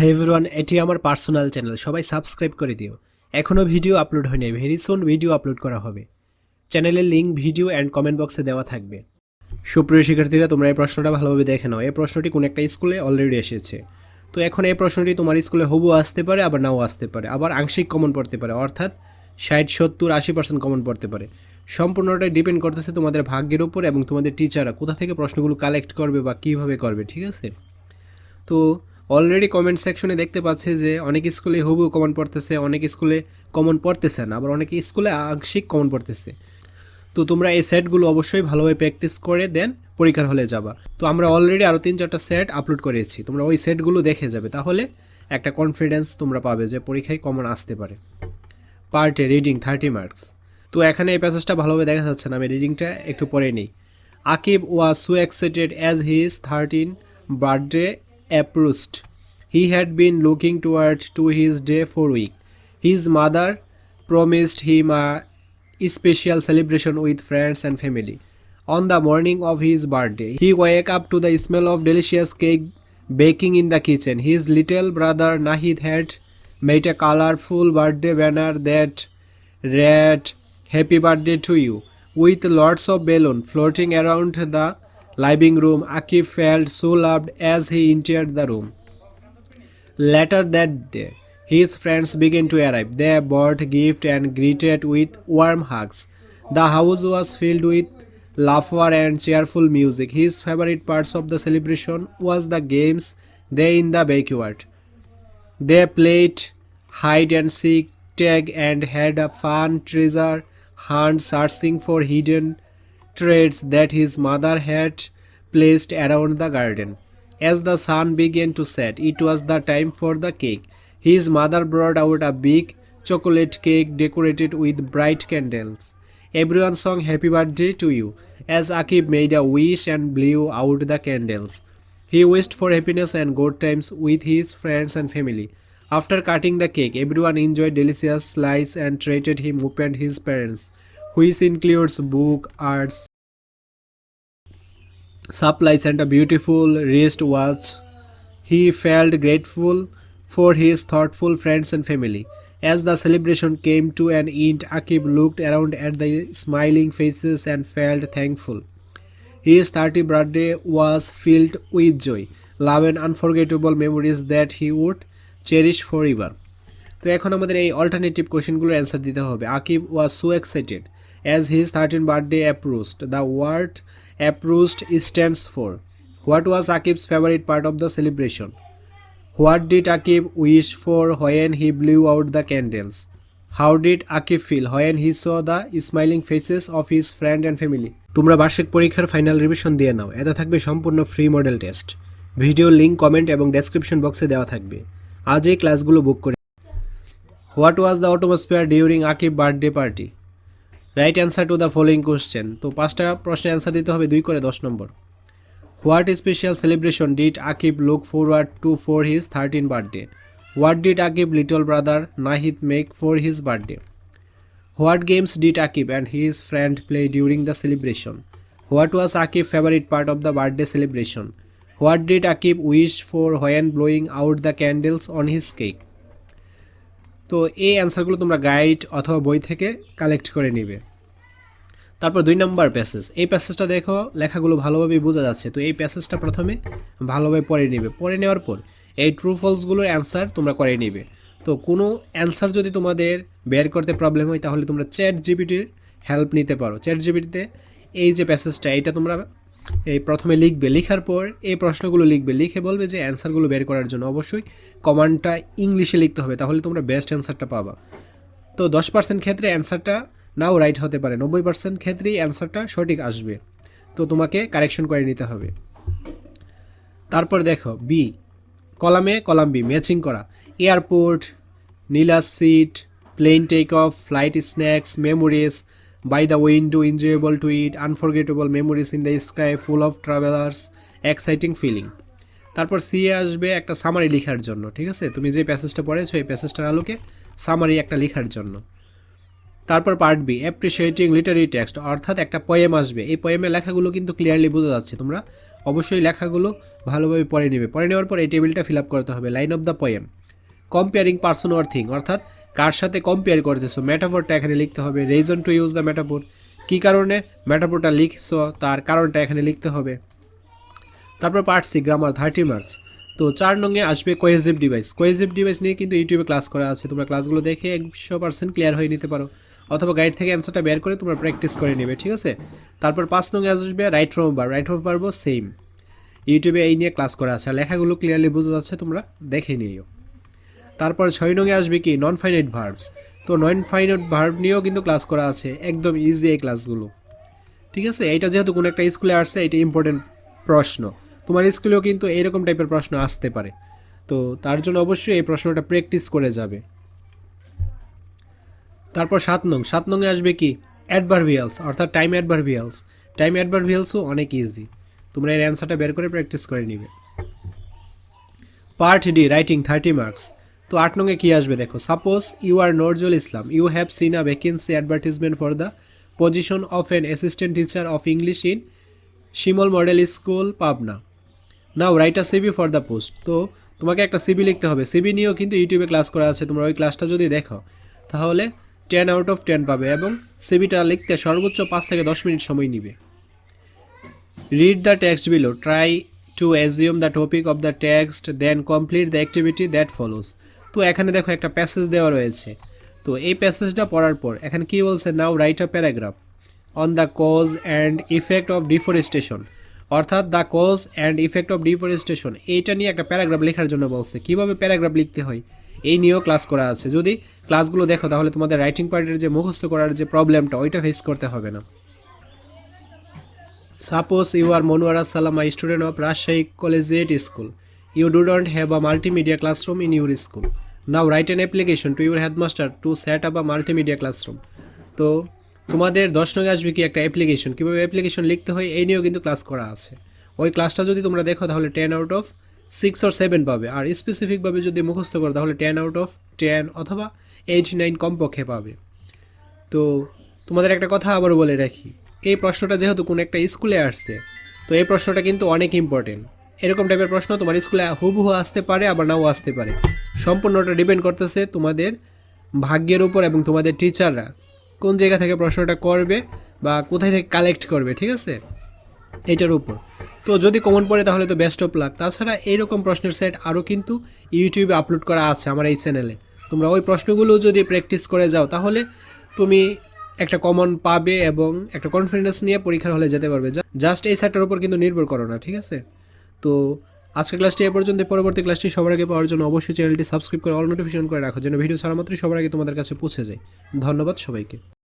High everyone এটি আমার personal channel সবাই সাবস্ক্রাইব করে দিও। এখনও ভিডিও আপলোড হয়নি ভেরি সুন ভিডিও আপলোড করা হবে। চ্যানেলের লিঙ্ক ভিডিও অ্যান্ড কমেন্ট বক্সে দেওয়া থাকবে। সুপ্রিয় শিক্ষার্থীরা, তোমরা এই প্রশ্নটা ভালোভাবে দেখে নাও। এই প্রশ্নটি কোন একটা স্কুলে অলরেডি এসেছে। তো এখন এই প্রশ্নটি তোমার স্কুলে হবু আসতে পারে, আবার নাও আসতে পারে। আবার আংশিক কমন পড়তে পারে, অর্থাৎ ষাট, সত্তর, আশি পার্সেন্ট কমন পড়তে পারে। সম্পূর্ণটাই ডিপেন্ড করতেছে তোমাদের ভাগ্যের উপর এবং তোমাদের টিচাররা কোথা থেকে প্রশ্নগুলো কালেক্ট করবে বা কীভাবে করবে, ঠিক আছে? তো অলরেডি কমেন্ট সেকশনে দেখতে পাচ্ছে যে অনেক স্কুলে হুবু কমন পড়তেছে, অনেক স্কুলে কমন পড়তেছে না, আবার অনেক স্কুলে আংশিক কমন পড়তেছে। তো তোমরা এই সেটগুলো অবশ্যই ভালোভাবে প্র্যাকটিস করে দেন, পরীক্ষার হলে যাবা। তো আমরা অলরেডি আরও তিন চারটা সেট আপলোড করেছি, তোমরা ওই সেটগুলো দেখে যাবে, তাহলে একটা কনফিডেন্স তোমরা পাবে যে পরীক্ষায় কমন আসতে পারে। পার্টে রিডিং থার্টি মার্কস তো এখানে এই প্যাসেজটা ভালোভাবে দেখা যাচ্ছে না, আমি রিডিংটা একটু পরে নিই। Akib was so excited as his thirteen birthday approached. He had been looking toward to his day for weeks. His mother promised him a special celebration with friends and family. On the morning of his birthday, he woke up to the smell of delicious cake baking in the kitchen. His little brother Nahid had made a colorful birthday banner that read Happy Birthday to You with lots of balloons floating around the living room. Akif felt so loved as he entered the room. Later that day, his friends began to arrive. They brought gifts and greeted with warm hugs. The house was filled with laughter and cheerful music. His favorite parts of the celebration was the games they in the backyard. They played hide and seek, tag, and had a fun treasure hunt searching for hidden treasures that his mother had placed around the garden. As the sun began to set, it was the time for the cake. His mother brought out a big chocolate cake decorated with bright candles. Everyone sang happy birthday to you as Akib made a wish and blew out the candles. He wished for happiness and good times with his friends and family. After cutting the cake, everyone enjoyed delicious slice and treated him and his parents, which includes book, arts, supplies and a beautiful wristwatch. He felt grateful for his thoughtful friends and family. As the celebration came to an end, Akib looked around at the smiling faces and felt thankful. His 30th birthday was filled with joy, love, and unforgettable memories that he would cherish forever. তো এখন আমাদের এই alternative কোশ্চেনগুলোর answer দিতে হবে Akib was so excited as his thirteen birthday approached the word approached stands for what was Akib's favourite part of the celebration what did Akib wish for when he blew out the candles how did Akib feel when he saw the smiling faces of his friend and family তোমরা বার্ষিক পরীক্ষার final revision দিয়ে নাও। এতে থাকবে সম্পূর্ণ free model test video link comment এবং description বক্সে দেওয়া থাকবে। আজ এই ক্লাসগুলো বুক করে what was the atmosphere during Akib birthday party write answer to the following question তো পাঁচটা প্রশ্নের অ্যান্সার দিতে হবে, দুই করে দশ নম্বর। What special celebration did Akib look forward to for his thirteen birthday what did Akib little brother Nahid make for his birthday what games did Akib and his friend play during the celebration what was Akib favourite part of the birthday celebration what did Akib wish for when blowing out the candles on his cake তো এই অ্যান্সারগুলো তোমরা guide অথবা বই থেকে collect করে নিবে। তারপর দুই নম্বর প্যাসেজ এই প্যাসেজটা দেখো, লেখাগুলো ভালোভাবে বোঝা যাচ্ছে। তো এই প্যাসেজটা প্রথমে ভালোভাবে পড়ে নিবে। পড়ে নেওয়ার পর এই ট্রু ফলসগুলোর অ্যান্সার তোমরা করে নিবে। তো কোনো অ্যান্সার যদি তোমাদের বের করতে প্রবলেম হয়, তাহলে তোমরা চ্যাট জিবিটির হেল্প নিতে পারো। চ্যাট জিবিটিতে এই যে প্যাসেজটা এটা তোমরা এই প্রথমে লিখবে, লেখার পর এই প্রশ্নগুলো লিখবে, লিখে বলবে যে অ্যান্সারগুলো বের করার জন্য অবশ্যই কমান্ডটা ইংলিশে লিখতে হবে, তাহলে তোমরা বেস্ট অ্যান্সারটা পাবা। তো দশ পার্সেন্ট ক্ষেত্রে অ্যান্সারটা নাও রাইট হতে পারে, নব্বই পার্সেন্ট ক্ষেত্রেই অ্যান্সারটা সঠিক আসবে। তো তোমাকে কারেকশন করে নিতে হবে। তারপর দেখো বি কলামে কলাম বি ম্যাচিং করা। Airport Nila seat plane take off flight snacks memories by the window enjoyable to eat unforgettable memories in the sky full of travellers exciting feeling তারপর সি আসবে একটা সামারি লেখার জন্য, ঠিক আছে? তুমি যে প্যাসেজটা পড়েছো, এই প্যাসেজটার আলোকে সামারি একটা লেখার জন্য। তারপর part B appreciating literary text অর্থাৎ একটা পোয়েম আসবে। এই পোয়েমের লেখাগুলো কিন্তু ক্লিয়ারলি বোঝা যাচ্ছে তোমরা। অবশ্যই লেখাগুলো ভালোভাবে পড়ে নেবে। পড়ে নেওয়ার পর এই টেবিলটা ফিল আপ করতে হবে। Line of the poem comparing person or thing অর্থাৎ কার সাথে কম্পেয়ার করতেছো? ম্যাটাফোরটা এখানে লিখতে হবে। Reason to use the metaphor কী কারণে? ম্যাটাফোরটা লিখছো, তার কারণটা এখানে লিখতে হবে। তারপর part C grammar thirty marks তো চার নঙ্গে আসবে কোয়েজিভ ডিভাইস কোয়েজিভ ডিভাইস নিয়ে কিন্তু ইউটিউবে ক্লাস করা আছে। তোমরা ক্লাসগুলো দেখে একশো পার্সেন্ট ক্লিয়ার হয়ে নিতে পারো। অথবা গাইড থেকে অ্যান্সারটা বের করে তোমরা প্র্যাকটিস করে নেবে, ঠিক আছে? তারপর পাঁচ নঙ্গে আসবে রাইট ফ্রম বার রাইট ফ্রম পারব সেম ইউটিউবে এই নিয়ে ক্লাস করা আছে। আর লেখাগুলো ক্লিয়ারলি বোঝা যাচ্ছে, তোমরা দেখে নিও তারপর ছয় নঙ্গে আসবে কি? নন ফাইনাইট ভার্বস তো নন ফাইনাইট ভার্ব নিয়েও কিন্তু ক্লাস করা আছে। একদম ইজি এই ক্লাসগুলো ঠিক আছে? এইটা যেহেতু কোনো একটা স্কুলে আসছে, এটা ইম্পর্টেন্ট প্রশ্ন। তোমার স্কুলেও কিন্তু এইরকম টাইপের প্রশ্ন আসতে পারে। তো তার জন্য অবশ্যই এই প্রশ্নটা প্র্যাকটিস করে যাবে। তারপর সাত নং। সাত নংয়ে আসবে কি? অ্যাডভারভিয়ালস অর্থাৎ টাইম অ্যাডভারভিয়ালস টাইম অ্যাডভারভিয়ালসও অনেক ইজি তোমরা এর অ্যান্সারটা বের করে প্র্যাকটিস করে নিবে। Part D writing thirty marks তো আট নঙ্গে কী আসবে দেখো? Suppose you are Nazrul Islam you have seen a vacancy advertisement for the position of an assistant teacher of English in Shimul model school Pabna now write a CV for the post তো তোমাকে একটা CB লিখতে হবে। CB নিয়েও কিন্তু ইউটিউবে class করা আছে। তোমরা ওই ক্লাসটা যদি দেখো, তাহলে টেন আউট অফ টেন পাবে এবং সিবিটা লিখতে সর্বোচ্চ পাঁচ থেকে দশ মিনিট সময় নিবে। Read the text below try to assume the topic of the text then complete the activity that follows তো এখানে দেখো একটা প্যাসেজ দেওয়া রয়েছে। তো এই প্যাসেজটা পড়ার পর এখানে কি বলছে? Now write a paragraph on the cause and effect of deforestation অর্থাৎ the cause and effect of deforestation এইটা নিয়ে একটা প্যারাগ্রাফ লেখার জন্য বলছে। কীভাবে প্যারাগ্রাফ লিখতে হয়? এই নিয়েও ক্লাস করা আছে। যদি ক্লাসগুলো দেখো তাহলে তোমাদের রাইটিং পার্টের যে মুখস্থ করার যে প্রবলেমটা ওইটা ফেস করতে হবে না। Suppose you are Monwara Salam, a student of Rajshahi Collegiate School. You do not have a multimedia classroom in your school. Now write an application to your headmaster to set up a multimedia classroom. তো তোমাদের দশ নগে আসবে কি একটা application কীভাবে application লিখতে হয় এই নিয়েও কিন্তু ক্লাস করা আছে। ওই ক্লাসটা যদি তোমরা দেখো তাহলে ten out of six or seven পাবে। আর স্পেসিফিকভাবে যদি মুখস্থ করো তাহলে টেন আউট অফ টেন অথবা এইট নাইন কমপক্ষে পাবে। তো তোমাদের একটা কথা আবার বলে রাখি। এই প্রশ্নটা যেহেতু কোনো একটা স্কুলে আসছে, তো এই প্রশ্নটা কিন্তু অনেক ইম্পর্টেন্ট এরকম টাইপের প্রশ্ন তোমার স্কুলে হুবহু আসতে পারে, আবার নাও আসতে পারে। সম্পূর্ণটা ডিপেন্ড করতেছে তোমাদের ভাগ্যের উপর এবং তোমাদের টিচাররা কোন জায়গা থেকে প্রশ্নটা করবে বা কোথায় থেকে কালেক্ট করবে, ঠিক আছে? এটার উপর। তো যদি কমন পড়ে তাহলে তো বেস্ট অফ লাক তাছাড়া এইরকম প্রশ্নের সেট আরও কিন্তু ইউটিউবে আপলোড করা আছে আমার এই চ্যানেলে তোমরা ওই প্রশ্নগুলো যদি প্র্যাকটিস করে যাও, তাহলে তুমি একটা কমন পাবে এবং একটা কনফিডেন্স নিয়ে পরীক্ষার হলে যেতে পারবে। জাস্ট এই সেটটার উপর কিন্তু নির্ভর করো না, ঠিক আছে? তো আজকে ক্লাসটি এ পর্যন্ত, পরবর্তী ক্লাসটি সবার আগে পাওয়ার জন্য অবশ্যই চ্যানেলটি সাবস্ক্রাইব করে অল নোটিফিকেশন করে রাখো, যেন ভিডিও ছাড়া মাত্রই সবার আগে তোমাদের কাছে পৌঁছে যায়। ধন্যবাদ সবাইকে।